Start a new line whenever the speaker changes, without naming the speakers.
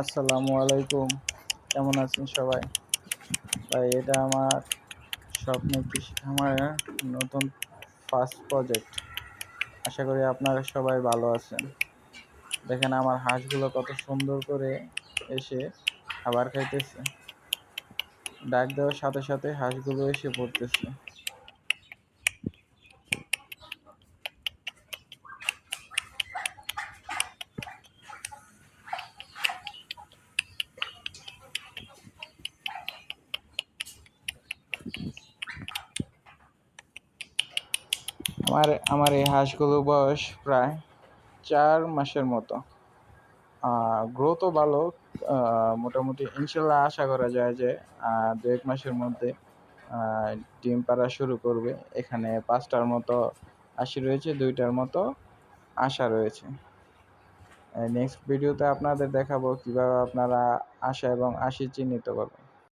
আসসালামু আলাইকুম। কেমন আছেন সবাই? ভাই, এটা আমার স্বপ্ন কৃষি খামারের নতুন ফার্স্ট প্রজেক্ট আশা করি আপনারা সবাই ভালো আছেন। দেখেন আমার হাঁসগুলো কত সুন্দর করে এসে খাবার খাইতেছে। ডাক দেওয়ার সাথে সাথে হাঁসগুলো এসে পড়তেছে। আমার আমার এই হাঁসগুলোর বয়স প্রায় চার মাসের মতো। গ্রোথও ভালো মোটামুটি ইনশাল্লাহ আশা করা যায় যে দু এক মাসের মধ্যে ডিম পাড়া শুরু করবে। এখানে পাঁচটার মতো আশি রয়েছে, দুইটার মতো আশা রয়েছে। নেক্সট ভিডিওতে আপনাদের দেখাবো কীভাবে আপনারা আশা এবং আশি চিহ্নিত করবেন।